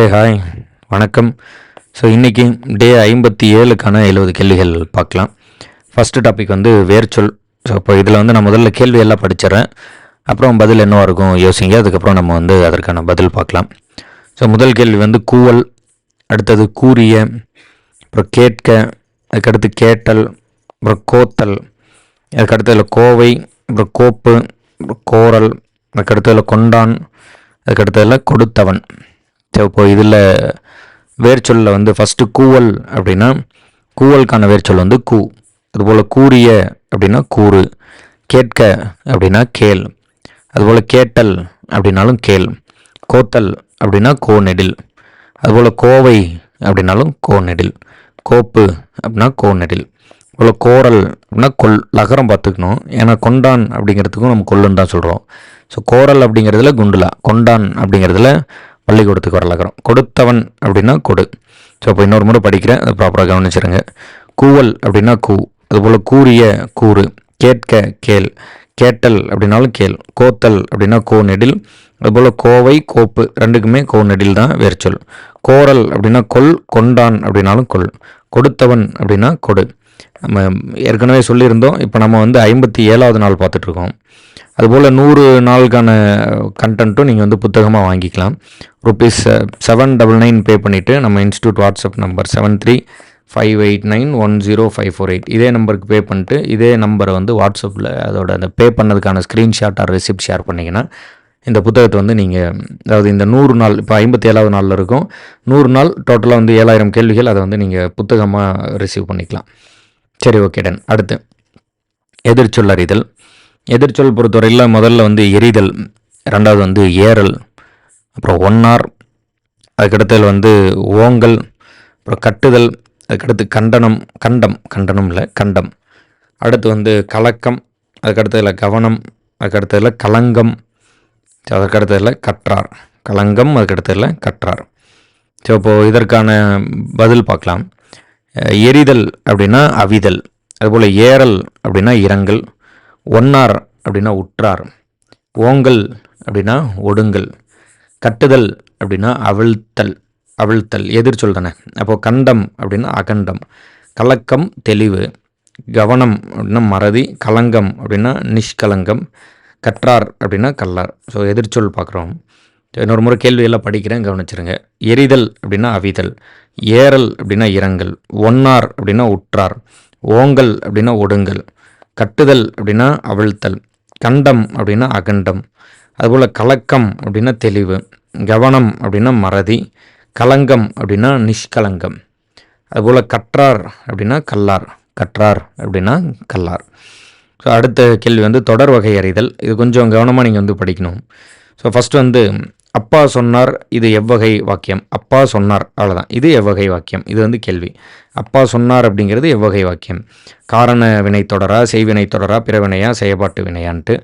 Hey hi வணக்கம். So இன்றைக்கி டே ஐம்பத்தி ஏழுக்கான எழுபது கேள்விகள் பார்க்கலாம். ஃபஸ்ட்டு டாபிக் வந்து வேர்ச்சொல் ஸோ இப்போ இதில் வந்து நான் முதல்ல கேள்வி எல்லாம் படிச்சிடுறேன். அப்புறம் பதில் என்னவாக இருக்கும் யோசிங்க. அதுக்கப்புறம் நம்ம வந்து அதற்கான பதில் பார்க்கலாம். ஸோ முதல் கேள்வி வந்து கூவல். அடுத்தது கூறிய. அப்புறம் கேட்க. அதுக்கடுத்து கேட்டல். அப்புறம் கோத்தல். அதுக்கடுத்ததில் கோவை. அப்புறம் கோப்பு. அப்புறம் கோரல். அதுக்கடுத்ததில் கொண்டான். அதுக்கடுத்ததில் கொடுத்தவன். இப்போ இதில் வேர்ச்சொல்லில் வந்து ஃபஸ்ட்டு கூவல் அப்படின்னா கூவலுக்கான வேர்ச்சொல் வந்து கூ. அதுபோல் கூறிய அப்படின்னா கூறு. கேட்க அப்படின்னா கேள். அதுபோல் கேட்டல் அப்படின்னாலும் கேள். கோத்தல் அப்படின்னா கோநெடில். அதுபோல் கோவை அப்படின்னாலும் கோநெடில். கோப்பு அப்படின்னா கோநெடில். அதுபோல் கோரல் அப்படின்னா கொல் லகரம் பார்த்துக்கணும். ஏன்னா கொண்டான் அப்படிங்கிறதுக்கும் நம்ம கொல்லுன்னு தான் சொல்கிறோம் ஸோ கோரல் அப்படிங்கிறதுல குண்டுலா. கொண்டான் அப்படிங்கிறதுல பள்ளிக்கூடத்துக்கு வரலாக்கிறோம் கொடுத்தவன் அப்படின்னா கொடு. ஸோ அப்போ இன்னொரு முறை படிக்கிறேன். அதை ப்ராப்பராக கவனிச்சிருங்க. கூவல் அப்படின்னா கூ. அதுபோல் கூறிய கூறு. கேட்க கேள். கேட்டல் அப்படின்னாலும் கேள். கோத்தல் அப்படின்னா கோ நெடில். அதுபோல் கோவை கோப்பு. ரெண்டுக்குமே கோ நெடில் தான் வேர்ச்சொல். கோரல் அப்படின்னா கொல். கொண்டான் அப்படின்னாலும் கொல். கொடுத்தவன் அப்படின்னா கொடு. நம்ம ஏற்கனவே சொல்லியிருந்தோம். இப்போ நம்ம வந்து ஐம்பத்தி ஏழாவது நாள் பார்த்துட்ருக்கோம் அதுபோல் நூறு நாளுக்கான கண்டென்ட்டும் நீங்கள் வந்து புத்தகமாக வாங்கிக்கலாம். Rupees seven double nine pay பண்ணிவிட்டு நம்ம institute WhatsApp number seven three five eight nine one zero five four eight இதே நம்பருக்கு பே பண்ணிட்டு இதே நம்பரை வந்து வாட்ஸ்அப்பில் அதோட அந்த பே பண்ணதுக்கான ஸ்க்ரீன்ஷாட் ஆர் ரெசிப்ட் ஷேர் பண்ணிங்கன்னா இந்த புத்தகத்தை வந்து நீங்கள் அதாவது இந்த நூறு நாள் இப்போ ஐம்பத்தி ஏழாவது நாளில் இருக்கும். நூறு நாள் டோட்டலாக வந்து ஏழாயிரம் கேள்விகள் அதை வந்து நீங்கள் புத்தகமாக ரிசீவ் பண்ணிக்கலாம். சரி ஓகே டன் அடுத்து எதிர்ச்சொல்லறிதல் எதிர்ச்சொல் பொறுத்தவரையில் முதல்ல வந்து எரிதல் ரெண்டாவது வந்து ஏறல் அப்புறம் ஒன்னார் அதுக்கடுத்ததில் வந்து ஓங்கல் அப்புறம் கட்டுதல் அதுக்கடுத்து கண்டனம் கண்டம் கண்டனம் இல்லை கண்டம். அடுத்து வந்து கலக்கம் அதுக்கடுத்ததில் கவனம் அதுக்கடுத்ததில் கலங்கம் அதுக்கடுத்ததில் கற்றார். கலங்கம் அதுக்கடுத்ததில் கற்றார். ஸோ இப்போது இதற்கான பதில் பார்க்கலாம். எரிதல் அப்படின்னா அவிதல் அதுபோல் ஏறல் அப்படின்னா இரங்கல் ஒன்னார் அப்படின்னா உற்றார் ஓங்கல் அப்படின்னா ஒடுங்கல் கட்டுதல் அப்படின்னா அவிழ்த்தல் அவிழ்த்தல் எதிர்ச்சொல் தானே? அப்போது கண்டம் அப்படின்னா அகண்டம் கலக்கம் தெளிவு கவனம் அப்படின்னா மறதி கலங்கம் அப்படின்னா நிஷ்கலங்கம் கற்றார் அப்படின்னா கல்லார். ஸோ எதிர்ச்சொல் பார்க்குறோம். இன்னொரு முறை கேள்வியெல்லாம் படிக்கிறேன் கவனிச்சிருங்க. எரிதல் அப்படின்னா அவிதல் ஏறல் அப்படின்னா இரங்கல் ஒன்னார் அப்படின்னா உற்றார் ஓங்கல் அப்படின்னா ஒடுங்கல் கட்டுதல் அப்படின்னா அவிழ்த்தல் கண்டம் அப்படின்னா அகண்டம் அதுபோல் கலக்கம் அப்படின்னா தெளிவு கவனம் அப்படின்னா மறதி கலங்கம் அப்படின்னா நிஷ்கலங்கம் அதுபோல் கற்றார் அப்படின்னா கல்லார் கற்றார் அப்படின்னா கல்லார். ஸோ அடுத்த கேள்வி வந்து தொடர் வகை அறிதல். இது கொஞ்சம் கவனமாக நீங்கள் வந்து படிக்கணும். ஸோ ஃபஸ்ட்டு வந்து அப்பா சொன்னார் இது எவ்வகை வாக்கியம். அப்பா சொன்னார் அவ்வளோதான் இது எவ்வகை வாக்கியம். இது வந்து கேள்வி. அப்பா சொன்னார் அப்படிங்கிறது எவ்வகை வாக்கியம். காரண வினை தொடரா செய்வினை தொடரா பிறவினையா செயற்பாட்டு வினையான்ட்டு.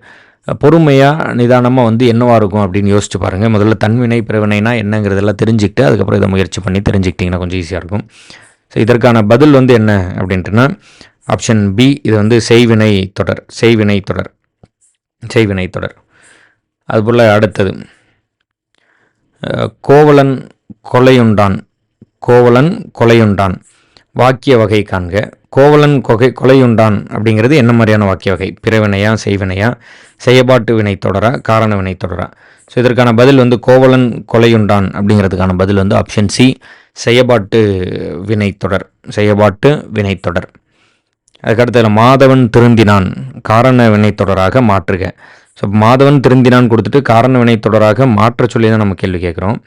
பொறுமையாக நிதானமாக வந்து என்னவாக இருக்கும் அப்படின்னு யோசிச்சு பாருங்கள் முதல்ல தன்வினை பிறவினைனா என்னங்கிறதெல்லாம் தெரிஞ்சுக்கிட்டு அதுக்கப்புறம் இதை முயற்சி பண்ணி தெரிஞ்சுக்கிட்டிங்கன்னா கொஞ்சம் ஈஸியாக இருக்கும். ஸோ இதற்கான பதில் வந்து என்ன அப்படின்ட்டுனா ஆப்ஷன் பி இது வந்து செய்வினை தொடர். செய்வினை தொடர். செய்வினை தொடர். அதுபோல் அடுத்தது. கோவலன் கொலையுண்டான். கோவலன் கொலையுண்டான். வாக்கிய வகை காண்க. கோவலன் கொகை கொலையுண்டான் அப்படிங்கிறது என்ன மாதிரியான வாக்கிய வகை? பிறவினையா செய்வினையா? செயற்பாட்டு வினை தொடரா காரண வினை தொடரா? ஸோ இதற்கான பதில் வந்து கோவலன் கொலையுண்டான் அப்படிங்கிறதுக்கான பதில் வந்து ஆப்ஷன் சி செயப்பாட்டு வினை தொடர். செயற்பாட்டு வினை தொடர். அதுக்கடுத்தது மாதவன் திருந்தினான். காரண வினை தொடராக மாற்றுக. ஸோ மாதவன் திருந்தினான் கொடுத்துட்டு காரண வினை தொடராக மாற்ற சொல்லி தான் நம்ம கேள்வி கேட்குறோம்.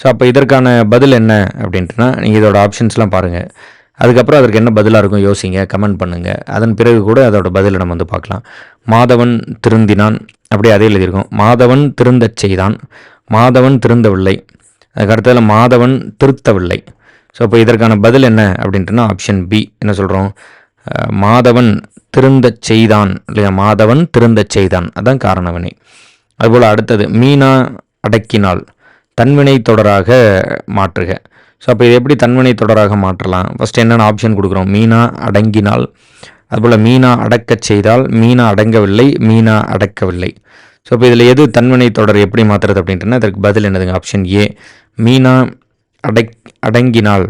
ஸோ அப்போ இதற்கான பதில் என்ன அப்படின்ட்டுனா நீங்கள் இதோட ஆப்ஷன்ஸ்லாம் பாருங்கள் அதுக்கப்புறம் அதற்கு என்ன பதிலாக இருக்கும் யோசிங்க கமெண்ட் பண்ணுங்கள் அதன் பிறகு கூட அதோட பதிலை நம்ம வந்து பார்க்கலாம். மாதவன் திருந்தினான். அப்படியே அதே எழுதியிருக்கோம். மாதவன் திருந்தச் செய்தான். மாதவன் திருந்தவில்லை. அதுக்கடுத்ததில் மாதவன் திருத்தவில்லை. ஸோ இப்போ இதற்கான பதில் என்ன அப்படின்ட்டுனா ஆப்ஷன் பி என்ன சொல்கிறோம் மாதவன் திருந்தச் செய்தான். இல்லையா? மாதவன் திருந்தச் செய்தான். அதான் காரணவினை. அதுபோல் அடுத்தது மீனா அடக்கினால் தன்வினை தொடராக மாற்றுக. ஸோ அப்போ இது எப்படி தன்வினை தொடராக மாற்றலாம்? ஃபஸ்ட் என்னென்ன ஆப்ஷன் கொடுக்குறோம்? மீனா அடங்கினால். அதுபோல் மீனா அடக்கச் செய்தால் மீனா அடங்கவில்லை மீனா அடக்கவில்லை. ஸோ இப்போ இதில் எது தன்வினை தொடர் எப்படி மாற்றுறது அப்படின்ட்டுனா இதற்கு பதில் என்னதுங்க? ஆப்ஷன் ஏ மீனா அடக் அடங்கினால்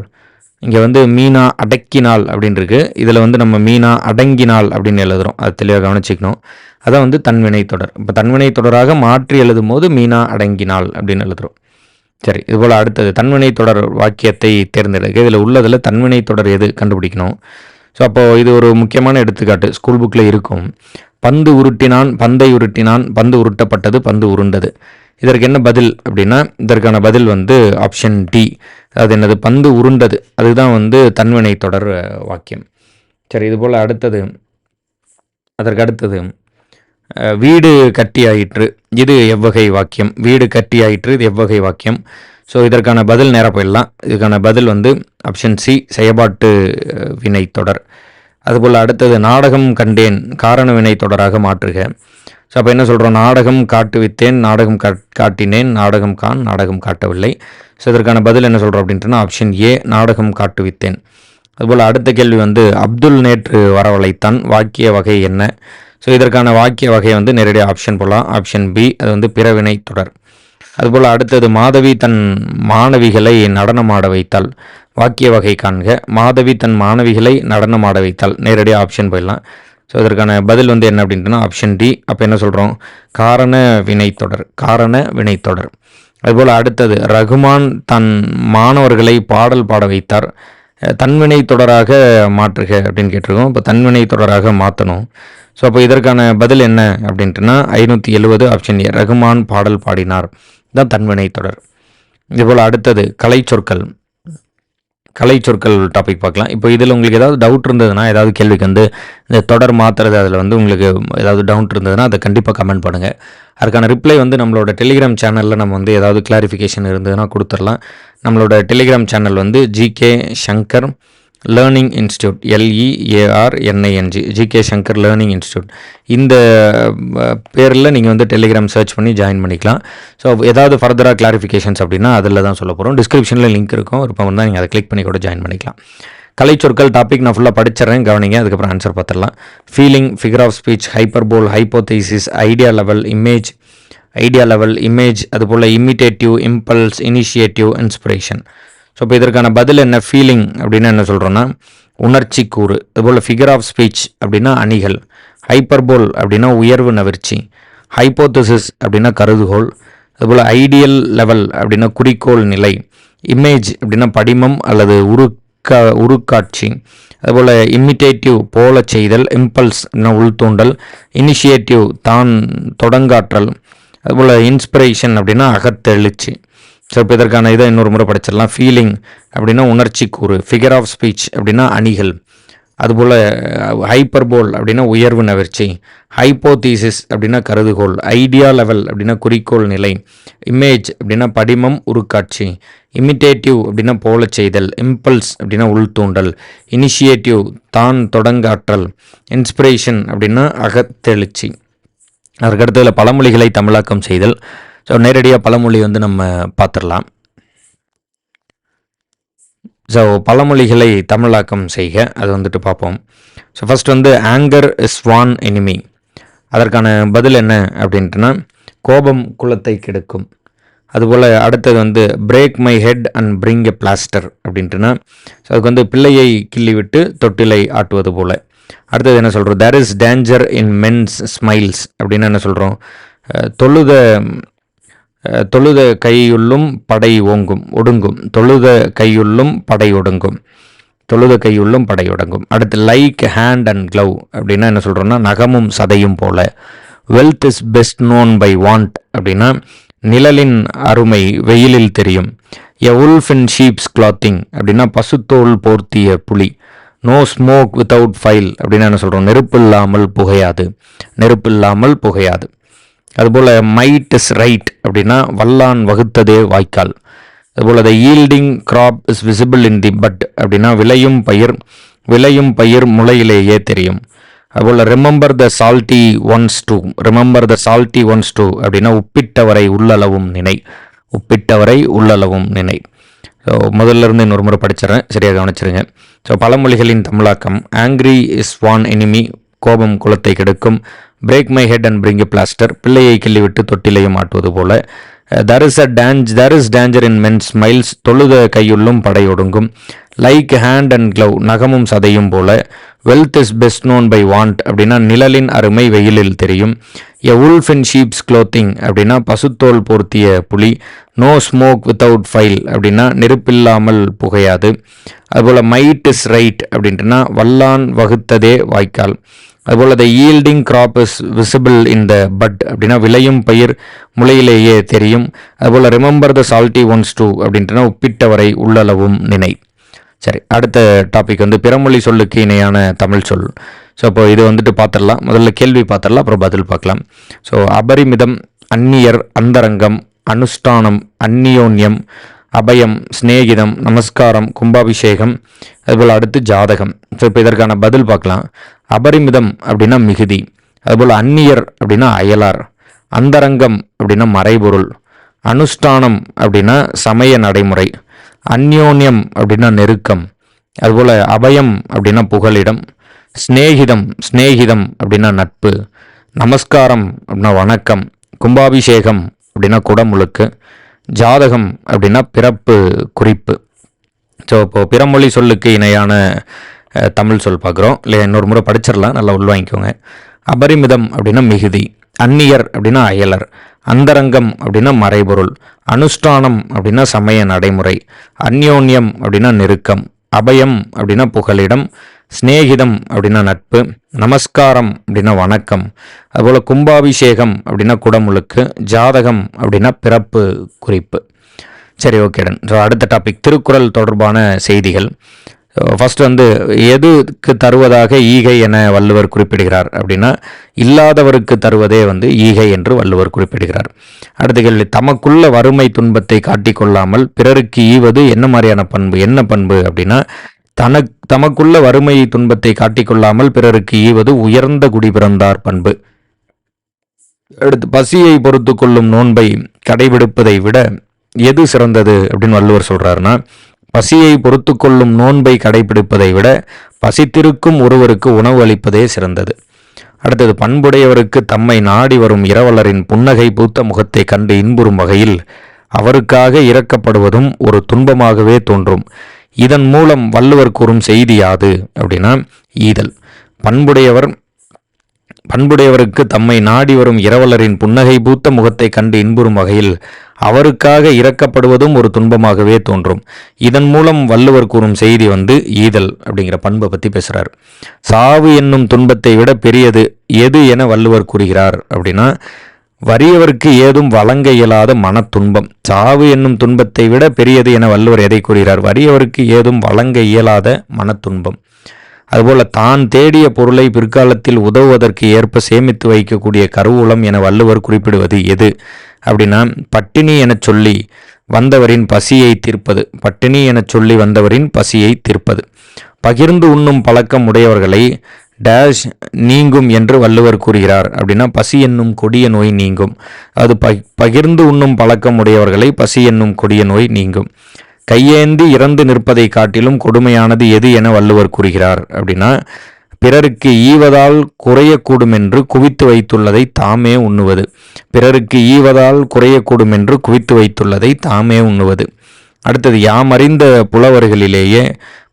இங்கே வந்து மீனா அடக்கினால் அப்படின்ருக்கு இதில் வந்து நம்ம மீனா அடங்கினால் அப்படின்னு எழுதுகிறோம் அது தெளிவாக கவனிச்சிக்கணும். அதான் வந்து தன்வினை தொடர். இப்போ தன்வினை தொடராக மாற்றி எழுதும் போது மீனா அடங்கினாள் அப்படின்னு எழுதுகிறோம் சரி இதுபோல் அடுத்தது தன்வினை தொடர் வாக்கியத்தை தேர்ந்தெடுக்க. இதில் உள்ளதில் தன்வினை தொடர் எது கண்டுபிடிக்கணும். ஸோ அப்போது இது ஒரு முக்கியமான எடுத்துக்காட்டு. ஸ்கூல் புக்கில் இருக்கும். பந்து உருட்டினான் பந்தை உருட்டினான் பந்து உருட்டப்பட்டது பந்து உருண்டது. இதற்கு என்ன பதில் அப்படின்னா இதற்கான பதில் வந்து ஆப்ஷன் டி அது என்னது? பந்து உருண்டது. அதுதான் வந்து தன்வினை தொடர் வாக்கியம். சரி இதுபோல் அடுத்தது அதற்கு அடுத்தது வீடு கட்டியாயிற்று இது எவ்வகை வாக்கியம். வீடு கட்டியாயிற்று இது எவ்வகை வாக்கியம். ஸோ இதற்கான பதில் நேரம் போயிடலாம். இதுக்கான பதில் வந்து ஆப்ஷன் சி செயல்பாட்டு அஹ், வினை தொடர். அதுபோல் அடுத்தது நாடகம் கண்டேன் காரண வினை தொடராக மாற்றுக. ஸோ அப்போ என்ன சொல்கிறோம் நாடகம் காட்டுவித்தேன் நாடகம் காட்- காட்டினேன் நாடகம் காண் நாடகம் காட்டவில்லை. ஸோ இதற்கான பதில் என்ன சொல்கிறோம் அப்படின்ட்டுனா ஆப்ஷன் ஏ நாடகம் காட்டுவித்தேன். அதுபோல் அடுத்த கேள்வி வந்து அப்துல் நேற்று வரவழைத்தான் வாக்கிய வகை என்ன? ஸோ இதற்கான வாக்கிய வகையை வந்து நேரடியாக ஆப்ஷன் போடலாம். ஆப்ஷன் பி அது வந்து பிறவினை தொடர். அதுபோல் அடுத்தது மாதவி தன் மாணவிகளை நடனமாட வைத்தாள். வாக்கிய வகை காண்க. மாதவி தன் மாணவிகளை நடனமாட வைத்தாள். நேரடியாக ஆப்ஷன் போயிடலாம். ஸோ இதற்கான பதில் வந்து என்ன அப்படின்ட்டுனா ஆப்ஷன் டி அப்போ என்ன சொல்கிறோம் காரண வினைத்தொடர் காரண வினைத்தொடர் அதுபோல் அடுத்தது ரகுமான் தன் மாணவர்களை பாடல் பாட வைத்தார். தன்வினை தொடராக மாற்றுக அப்படின்னு கேட்டிருக்கோம். இப்போ தன்வினை தொடராக மாற்றணும் ஸோ அப்போ இதற்கான பதில் என்ன அப்படின்ட்டுனா ஐநூற்றி எழுபது ஆப்ஷன் ஏ ரகுமான் பாடல் பாடினார். தான் தன்வினை தொடர். இதுபோல் அடுத்தது கலை சொற்கள். கலை சொற்கள் டாபிக் பார்க்கலாம். இப்போ இதில் உங்களுக்கு ஏதாவது டவுட் இருந்ததுன்னா ஏதாவது கேள்விக்கு வந்து இந்த தொடர் மாத்துறது அதில் வந்து உங்களுக்கு ஏதாவது டவுட் இருந்ததுன்னா அதை கண்டிப்பாக கமெண்ட் பண்ணுங்கள் அதுக்கான ரிப்ளை வந்து நம்மளோட டெலிகிராம் சேனலில் நம்ம வந்து ஏதாவது கிளாரிஃபிகேஷன் இருந்ததுன்னா கொடுத்துடலாம். நம்மளோட டெலிகிராம் சேனல் வந்து GK Shankar learning institute எல்இஏஆர்என்ஐஎன்ஜி G GK Shankar learning institute இந்த பேரில் நீங்கள் வந்து டெலிகிராம் சர்ச் பண்ணி ஜாயின் பண்ணிக்கலாம். ஸோ ஏதாவது ஃபர்தராக கிளாரிஃபிகேஷன்ஸ் அப்படின்னா அதில் தான் சொல்ல போகிறோம் டிஸ்கிரிப்ஷனில் லிங்க் இருக்கும். விருப்பம் இருந்தால் நீங்கள் அதை கிளிக் பண்ணி கூட ஜாயின் பண்ணிக்கலாம். கலை சொற்கள் டாபிக் நான் ஃபுல்லாக படிச்சிடறேன் கவனிங்க அதுக்கப்புறம் ஆன்சர் பார்த்துடலாம். Feeling figure of speech hyperbole hypothesis idea level image idea level image அதுபோல் imitative impulse initiative inspiration so இப்போ இதற்கான பதில் என்ன? ஃபீலிங் அப்படின்னு என்ன சொல்கிறோன்னா உணர்ச்சி கூறு. அதுபோல் ஃபிகர் ஆஃப் ஸ்பீச் அப்படின்னா அணிகள். ஹைப்பர்போல் அப்படின்னா உயர்வு நவிர்ச்சி. ஹைப்போதசிஸ் அப்படின்னா கருதுகோள். அதுபோல் ஐடியல் லெவல் அப்படின்னா குறிக்கோள் நிலை. இமேஜ் அப்படின்னா படிமம் அல்லது உருக்க உருக்காட்சி. அதுபோல் இமிட்டேட்டிவ் போல செய்தல். இம்பல்ஸ் அப்படின்னா உள்தூண்டல். இனிஷியேட்டிவ் தான் தொடங்காற்றல். அதுபோல் இன்ஸ்பிரேஷன் அப்படின்னா அகத்தெழுச்சி. ஸோ இப்போ இதற்கான இதை இன்னொரு முறை படிச்சிடலாம். ஃபீலிங் அப்படின்னா உணர்ச்சி கூறு ஃபிகர் ஆஃப் ஸ்பீச் அப்படின்னா அணிகள் அதுபோல் ஹைப்பர்போல் அப்படின்னா உயர்வு நகர்ச்சி ஹைப்போதீசிஸ் அப்படின்னா கருதுகோள் ஐடியா லெவல் அப்படின்னா குறிக்கோள் நிலை இமேஜ் அப்படின்னா படிமம் உருக்காட்சி இமிட்டேட்டிவ் அப்படின்னா போலச் செய்தல் இம்பல்ஸ் அப்படின்னா உள்தூண்டல் இனிஷியேட்டிவ் தான் தொடங்காற்றல் இன்ஸ்பிரேஷன் அப்படின்னா அகத்தெழுச்சி. அதற்கடுத்ததில் பழமொழிகளை தமிழாக்கம் செய்தல். ஸோ நேரடியாக பழமொழி வந்து நம்ம பார்த்துடலாம். ஸோ பழமொழிகளை தமிழாக்கம் செய்க. அது வந்துட்டு பார்ப்போம். ஸோ ஃபஸ்ட் வந்து ஆங்கர் இஸ் வான் எனிமி அதற்கான பதில் என்ன அப்படின்ட்டுனா கோபம் குலத்தை கெடுக்கும். அதுபோல் அடுத்தது வந்து break my head and bring a plaster அப்படின்ட்டுனா so அதுக்கு வந்து பிள்ளையை கிள்ளி விட்டு தொட்டிலை ஆட்டுவது போல். அடுத்தது என்ன சொல்கிறோம் there is danger in men's smiles அப்படின்னு என்ன சொல்கிறோம் தொழுத தொழுத கையுள்ளும் படை ஓங்கும் ஒடுங்கும். தொழுத கையுள்ளும் படை ஒடுங்கும். தொழுத கையுள்ளும் படை ஒடுங்கும். அடுத்து லைக் ஹேண்ட் அண்ட் க்ளவ் அப்படின்னா என்ன சொல்கிறோன்னா நகமும் சதையும் போல. Wealth is best known by want அப்படின்னா நிழலின் அருமை வெயிலில் தெரியும். A wolf in sheep's clothing அப்படின்னா பசுத்தோல் போர்த்திய புலி. நோ ஸ்மோக் வித்தவுட் ஃபைல் அப்படின்னு என்ன சொல்கிறோம் நெருப்பு இல்லாமல் புகையாது. நெருப்பு இல்லாமல் புகையாது. அதுபோல் மைட் இஸ் ரைட் அப்படின்னா வல்லான் வகுத்ததே வாய்க்கால். அதுபோல் the yielding crop is visible in the bud அப்படின்னா விளையும் பயிர் விளையும் பயிர் முளையிலேயே தெரியும். அதுபோல் remember the salty ones too remember the salty ones too அப்படின்னா உப்பிட்டவரை உள்ளளவும் நினை. உப்பிட்டவரை உள்ளளவும் நினை. ஸோ முதல்ல இருந்து இன்னொரு முறை படிச்சிடறேன். சரியாக கவனிச்சிருங்க. ஸோ பழமொழிகளின் தமிழாக்கம் ஆங்க்ரி இஸ் வான் எனிமி கோபம் குலத்தை கெடுக்கும் break my head and bring plaster பிள்ளையை கிள்ளிவிட்டு தொட்டிலையும் ஆட்டுவது போல. There is a danger there is danger in men smiles தொழுத கையுள்ளும் படையொடுங்கும் லைக் ஹேண்ட் அண்ட் க்ளவ் நகமும் சதையும் போல. Wealth is best known by want அப்படின்னா நிழலின் அருமை வெயிலில் தெரியும். A wolf in sheep's clothing அப்படின்னா பசுத்தோல் போர்த்திய புலி. நோ ஸ்மோக் வித்தவுட் ஃபைல் அப்படின்னா நெருப்பில்லாமல் புகையாது. அதுபோல் மைட் இஸ் ரைட் அப்படின்ட்டுனா வல்லான் வகுத்ததே வாய்க்கால். அதுபோல் the yielding crop is visible in the bud அப்படின்னா விளையும் பயிர் முளையிலேயே தெரியும். அதுபோல் remember the salty ones too அப்படின்ட்டுனா ஒப்பிட்டவரை உள்ளளவும் நினை. சரி அடுத்த டாபிக் வந்து பிறமொழி சொல்லுக்கு இணையான தமிழ் சொல். ஸோ அப்போ இது வந்துட்டு பார்த்துடலாம் முதல்ல கேள்வி பார்த்துடலாம் அப்புறம் பதில் பார்க்கலாம். ஸோ அபரிமிதம் அந்நியர் அந்தரங்கம் அனுஷ்டானம் அந்நியோன்யம் அபயம் சிநேகிதம் நமஸ்காரம் கும்பாபிஷேகம் அதுபோல் அடுத்து ஜாதகம். ஸோ இப்போ இதற்கான பதில் பார்க்கலாம். அபரிமிதம் அப்படின்னா மிகுதி. அதுபோல் அந்நியர் அப்படின்னா அயலார். அந்தரங்கம் அப்படின்னா மறைபொருள். அனுஷ்டானம் அப்படின்னா சமய நடைமுறை. அந்யோன்யம் அப்படின்னா நெருக்கம். அதுபோல் அபயம் அப்படின்னா புகலிடம். ஸ்நேகிதம் ஸ்நேகிதம் அப்படின்னா நட்பு. நமஸ்காரம் அப்படின்னா வணக்கம். கும்பாபிஷேகம் அப்படின்னா குடமுழுக்கு. ஜாதகம் அப்படின்னா பிறப்பு குறிப்பு. ஸோ இப்போது பிறமொழி சொல்லுக்கு இணையான தமிழ் சொல் பார்க்குறோம். இல்லை இன்னொரு முறை படிச்சிடலாம். நல்லா உள்வாங்கிக்கோங்க அபரிமிதம் அப்படின்னா மிகுதி. அந்நியர் அப்படின்னா அயலர். அந்தரங்கம் அப்படின்னா மறைபொருள். அனுஷ்டானம் அப்படின்னா சமய நடைமுறை. அந்யோன்யம் அப்படின்னா நெருக்கம். அபயம் அப்படின்னா புகலிடம். சிநேகிதம் அப்படின்னா நட்பு நமஸ்காரம் அப்படின்னா வணக்கம் அதுபோல் கும்பாபிஷேகம் அப்படின்னா குடமுழுக்கு ஜாதகம் அப்படின்னா பிறப்பு குறிப்பு. சரி ஓகேடன் ஸோ அடுத்த டாபிக் திருக்குறள் தொடர்பான செய்திகள். ஃபர்ஸ்ட் வந்து எதுக்கு தருவதாக ஈகை என வள்ளுவர் குறிப்பிடுகிறார் அப்படின்னா இல்லாதவருக்கு தருவதே வந்து ஈகை என்று வள்ளுவர் குறிப்பிடுகிறார். அடுத்த கேள்வி தமக்குள்ள வறுமை துன்பத்தை காட்டிக்கொள்ளாமல் பிறருக்கு ஈவது என்ன மாதிரியான பண்பு என்ன பண்பு அப்படின்னா தனக் தமக்குள்ள வறுமையை துன்பத்தை காட்டிக்கொள்ளாமல் பிறருக்கு ஈவது உயர்ந்த குடி பிறந்தார் பண்பு. அடுத்து பசியை பொறுத்து கொள்ளும் நோன்பை கடைபிடிப்பதை விட எது சிறந்தது அப்படின்னு வள்ளுவர் சொல்றாருன்னா பசியை பொறுத்து கொள்ளும் நோன்பை கடைபிடிப்பதை விட பசித்திருக்கும் ஒருவருக்கு உணவு அளிப்பதே சிறந்தது. அடுத்தது பண்புடையவருக்கு தம்மை நாடி வரும் இரவலரின் புன்னகை பூத்த முகத்தை கண்டு இன்புறும் வகையில் அவருக்காக இறக்கப்படுவதும் ஒரு துன்பமாகவே தோன்றும். இதன் மூலம் வள்ளுவர் கூறும் செய்தி யாது? அப்படின்னா ஈதல். பண்புடையவர் பண்புடையவருக்கு தம்மை நாடி வரும் இரவலரின் புன்னகை பூத்த முகத்தை கண்டு இன்புறும் வகையில் அவருக்காக இறக்கப்படுவதும் ஒரு துன்பமாகவே தோன்றும். இதன் மூலம் வள்ளுவர் கூறும் செய்தி வந்து ஈதல் அப்படிங்கிற பண்பை பற்றி பேசுகிறார் சாவு என்னும் துன்பத்தை விட பெரியது எது என வள்ளுவர் கூறுகிறார் அப்படின்னா வறியவருக்கு ஏதும் வழங்க இயலாத மன துன்பம் சாவு என்னும் துன்பத்தை விட பெரியது என வள்ளுவர் எதை கூறுகிறார்? வறியவருக்கு ஏதும் வழங்க இயலாத மன துன்பம் அதுபோல தான் தேடிய பொருளை பிற்காலத்தில் உதவுவதற்கு ஏற்ப சேமித்து வைக்கக்கூடிய கருவூலம் என வள்ளுவர் குறிப்பிடுவது எது? அப்படின்னா பட்டினி எனச் சொல்லி வந்தவரின் பசியை தீர்ப்பது. பட்டினி எனச் சொல்லி வந்தவரின் பசியை தீர்ப்பது. பகிர்ந்து உண்ணும் பழக்கம் உடையவர்களை டேஷ் நீங்கும் என்று வள்ளுவர் கூறுகிறார். அப்படின்னா பசி என்னும் கொடிய நோய் நீங்கும். அது பகிர்ந்து உண்ணும் பழக்கம் உடையவர்களை பசி என்னும் கொடிய நோய் நீங்கும். கையேந்தி இறந்து நிற்பதை காட்டிலும் கொடுமையானது எது என வள்ளுவர் கூறுகிறார். அப்படின்னா பிறருக்கு ஈவதால் குறையக்கூடும் என்று குவித்து வைத்துள்ளதை தாமே உண்ணுவது. பிறருக்கு ஈவதால் குறையக்கூடும் என்று குவித்து வைத்துள்ளதை தாமே உண்ணுவது. அடுத்தது யாமறிந்த புலவர்களிலேயே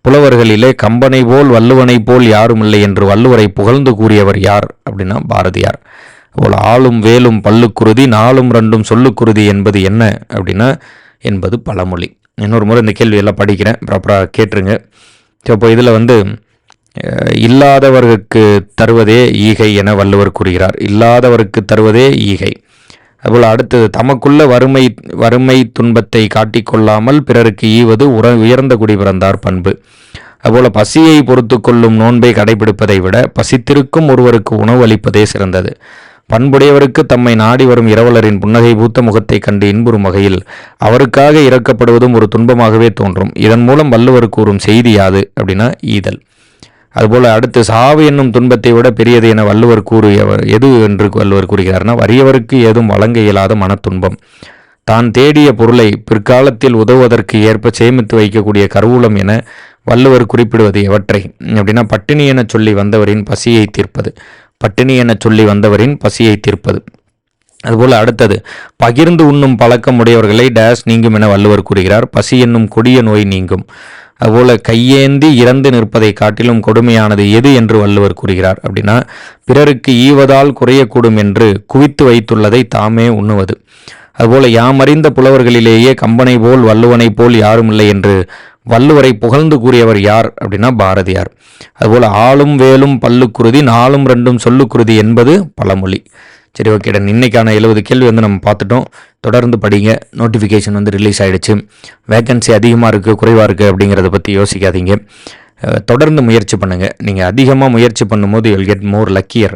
புலவர்களிலே கம்பனை போல் வள்ளுவனை போல் யாரும் இல்லை என்று வள்ளுவரை புகழ்ந்து கூறியவர் யார் அப்படின்னா பாரதியார். போல் ஆளும் வேலும் பல்லுக்குருதி நாளும் ரெண்டும் சொல்லுக்குருதி என்பது என்ன அப்படின்னா என்பது பழமொழி. இன்னொரு முறை இந்த கேள்வியெல்லாம் படிக்கிறேன் ப்ராப்பராக கேட்டுருங்க. ஸோ இப்போ இதில் வந்து இல்லாதவர்களுக்கு தருவதே ஈகை என வள்ளுவர் கூறுகிறார். இல்லாதவருக்கு தருவதே ஈகை. அதுபோல் அடுத்தது தமக்குள்ள வறுமை வறுமை துன்பத்தை காட்டிக்கொள்ளாமல் பிறருக்கு ஈவது உர உயர்ந்த குடி பிறந்தார் பண்பு. அதுபோல் பசியை பொறுத்து கொள்ளும் நோன்பை கடைபிடிப்பதை விட பசித்திருக்கும் ஒருவருக்கு உணவு அளிப்பதே சிறந்தது. பண்புடையவருக்கு தம்மை நாடி வரும் இரவலரின் புன்னகை பூத்த முகத்தை கண்டு இன்புறும் வகையில் அவருக்காக இறக்கப்படுவதும் ஒரு துன்பமாகவே தோன்றும். இதன் மூலம் வள்ளுவர் கூறும் செய்தி யாது? அப்படின்னா ஈதல். அதுபோல் அடுத்து சாவு என்னும் துன்பத்தை விட பெரியது என வள்ளுவர் கூறியவர் எது என்று வள்ளுவர் கூறுகிறார்னா வறியவருக்கு ஏதும் வழங்க இயலாத மனத்துன்பம். தான் தேடிய பொருளை பிற்காலத்தில் உதவுவதற்கு ஏற்ப சேமித்து வைக்கக்கூடிய கருவூலம் என வள்ளுவர் குறிப்பிடுவது எவற்றை? அப்படின்னா பட்டினி என சொல்லி வந்தவரின் பசியை தீர்ப்பது. பட்டினி என சொல்லி வந்தவரின் பசியை தீர்ப்பது. அதுபோல் அடுத்தது பகிர்ந்து உண்ணும் பழக்கம் உடையவர்களை டேஸ் நீங்கும் என வள்ளுவர் கூறுகிறார். பசி என்னும் கொடிய நோய் நீங்கும். அதுபோல் கையேந்தி இறந்து நிற்பதை காட்டிலும் கொடுமையானது எது என்று வள்ளுவர் கூறுகிறார். அப்படின்னா பிறருக்கு ஈவதால் குறையக்கூடும் என்று குவித்து வைத்துள்ளதை தாமே உண்ணுவது. அதுபோல யாமறிந்த புலவர்களிலேயே கம்பனை போல் வள்ளுவனை போல் யாரும் இல்லை என்று வள்ளுவரை புகழ்ந்து கூறியவர் யார்? அப்படின்னா பாரதியார். அதுபோல் ஆளும் வேலும் பல்லுக்குருதி நாளும் ரெண்டும் சொல்லுக்குருதி என்பது பழமொழி. சரி ஓகே டன். இன்னைக்கான எழுபது கேள்வி வந்து நம்ம பார்த்துட்டோம். தொடர்ந்து படிங்க. நோட்டிஃபிகேஷன் வந்து ரிலீஸ் ஆகிடுச்சு வேக்கன்சி அதிகமாக இருக்குது குறைவாக இருக்குது அப்படிங்கிறத பற்றி யோசிக்காதீங்க. தொடர்ந்து முயற்சி பண்ணுங்கள் நீங்கள் அதிகமாக முயற்சி பண்ணும்போது யூல் கெட் மோர் லக்கியர்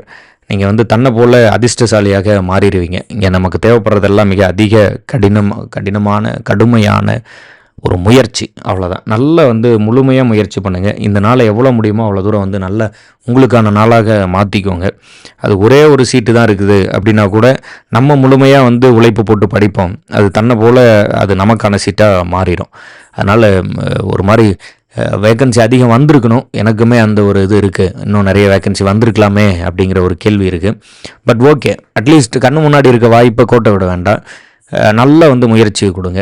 நீங்கள் வந்து தன்னை போல் அதிர்ஷ்டசாலியாக மாறிடுவீங்க. இங்கே நமக்கு தேவைப்படுறதெல்லாம் மிக அதிக கடினம் கடினமான கடுமையான ஒரு முயற்சி அவ்வளோதான் நல்ல வந்து முழுமையாக முயற்சி பண்ணுங்கள் இந்த நாளை எவ்வளோ முடியுமோ அவ்வளோ தூரம் வந்து நல்ல உங்களுக்கான நாளாக மாற்றிக்கோங்க அது ஒரே ஒரு சீட்டு தான் இருக்குது அப்படின்னா கூட நம்ம முழுமையாக வந்து உழைப்பு போட்டு படிப்போம். அது தன்னை போல் அது நமக்கான சீட்டாக மாறிடும். அதனால் ஒரு மாதிரி வேக்கன்சி அதிகம் வந்திருக்கணும். எனக்குமே அந்த ஒரு இது இருக்குது இன்னும் நிறைய வேக்கன்சி வந்திருக்கலாமே அப்படிங்கிற ஒரு கேள்வி இருக்குது பட் ஓகே அட்லீஸ்ட் கண்ணு முன்னாடி இருக்க வாய்ப்பை கோட்டை விட வேண்டாம். நல்லா வந்து முயற்சி கொடுங்க.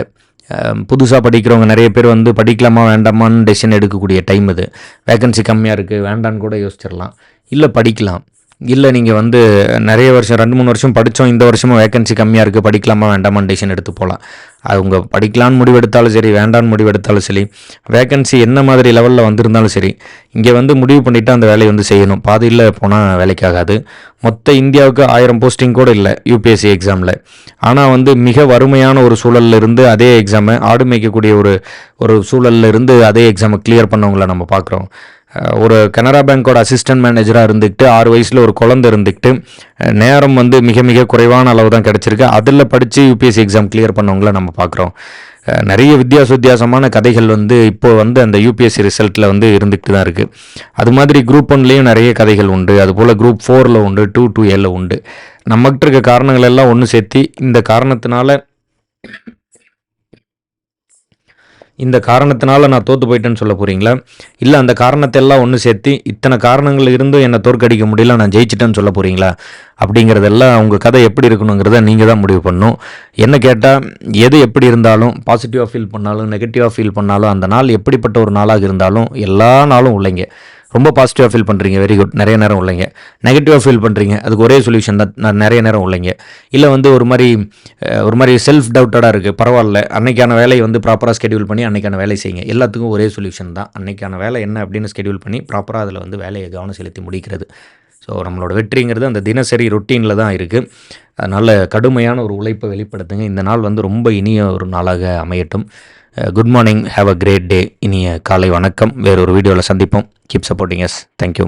புதுசாக படிக்கிறவங்க நிறைய பேர் வந்து படிக்கலாமா வேண்டாமான்னு டெசிஷன் எடுக்கக்கூடிய டைம் இது. வேக்கன்சி கம்மியாக இருக்குது வேண்டான்னு கூட யோசிச்சிடலாம். இல்லை படிக்கலாம். இல்லை நீங்கள் வந்து நிறைய வருஷம் ரெண்டு மூணு வருஷம் படித்தோம் இந்த வருஷமும் வேகன்சி கம்மியாக இருக்குது படிக்கலாமா வேண்டாமான்னு டெசிஷன் எடுத்து போகலாம் அவங்க படிக்கலான்னு முடிவெடுத்தாலும் சரி வேண்டான்னு முடிவெடுத்தாலும் சரி வேகன்சி என்ன மாதிரி லெவலில் வந்திருந்தாலும் சரி இங்கே வந்து முடிவு பண்ணிவிட்டு அந்த வேலையை வந்து செய்யணும். பாதியில் போனால் வேலைக்காகாது மொத்த இந்தியாவுக்கு ஆயிரம் போஸ்டிங் கூட இல்லை யூபிஎஸ்சி எக்ஸாமில் ஆனால் வந்து மிக வறுமையான ஒரு சூழலில் இருந்து அதே எக்ஸாமை ஆடு மேய்க்கக்கூடிய ஒரு ஒரு சூழலில் இருந்து அதே எக்ஸாமை கிளியர் பண்ணவங்கள நம்ம பார்க்குறோம் ஒரு கனரா பேங்கோட அசிஸ்டன்ட் மேனேஜராக இருந்துக்கிட்டு ஆறு வயசில் ஒரு குழந்தை இருந்துக்கிட்டு நேரம் வந்து மிக மிக குறைவான அளவு தான் கிடச்சிருக்கு. அதில் படித்து யூபிஎஸ்சி எக்ஸாம் கிளியர் பண்ணவங்கள நம்ம பார்க்குறோம். நிறைய வித்தியாச வித்தியாசமான கதைகள் வந்து இப்போ வந்து அந்த யூபிஎஸ்சி ரிசல்ட்டில் வந்து இருந்துக்கிட்டு தான் இருக்குது அது மாதிரி குரூப் ஒன்லேயும் நிறைய கதைகள் உண்டு. அதுபோல் குரூப் ஃபோரில் உண்டு டூ டூ ஏல உண்டு. நம்மகிட்ட இருக்க காரணங்கள் எல்லாம் ஒன்று சேர்த்து இந்த காரணத்தினால இந்த காரணத்தினால நான் தோற்று போயிட்டேன்னு சொல்ல போகிறீங்களா இல்லை அந்த காரணத்தை எல்லாம் ஒன்று சேர்த்து இத்தனை காரணங்கள் இருந்தும் என்னை தோற்கடிக்க முடியல நான் ஜெயிச்சிட்டேன்னு சொல்ல போகிறீங்களா அப்படிங்கிறதெல்லாம் உங்கள் கதை எப்படி இருக்கணுங்கிறத நீங்கள் தான் முடிவு பண்ணணும். என்ன கேட்டால் எது எப்படி இருந்தாலும் பாசிட்டிவாக ஃபீல் பண்ணாலும் நெகட்டிவாக ஃபீல் பண்ணாலும் அந்த நாள் எப்படிப்பட்ட ஒரு நாளாக இருந்தாலும் எல்லா நாளும் உள்ளங்க. ரொம்ப பாசிட்டிவாக ஃபீல் பண்ணுறீங்க வெரி குட் நிறைய நேரம் உள்ளீங்க. நெகட்டிவாக ஃபீல் பண்ணுறீங்க அதுக்கு ஒரே சொல்யூஷன் தான். நான் நிறைய நேரம் உள்ளீங்க. இல்லை வந்து ஒரு மாதிரி ஒரு மாதிரி செல்ஃப் டவுட்டடாக இருக்குது பரவாயில்ல. அன்னைக்கான வேலையை வந்து ப்ராப்பராக ஸ்கெடியூல் பண்ணி அன்னைக்கான வேலை செய்யுங்க. எல்லாத்துக்கும் ஒரே சொல்யூஷன் தான். அன்னைக்கான வேலை என்ன அப்படின்னு ஸ்கெடியூல் பண்ணி ப்ராப்பராக அதில் வந்து வேலையை கவனம் செலுத்தி முடிக்கிறது. ஸோ நம்மளோட வெற்றிங்கிறது அந்த தினசரி ரொட்டீனில் தான் இருக்குது அதனால் கடுமையான ஒரு உழைப்பை வெளிப்படுத்துங்க. இந்த நாள் வந்து ரொம்ப இனிய ஒரு நாளாக அமையட்டும். Good morning have a great day இனிய காலை வணக்கம். வேறொரு வீடியோவில் சந்திப்போம். Keep supporting yes thank you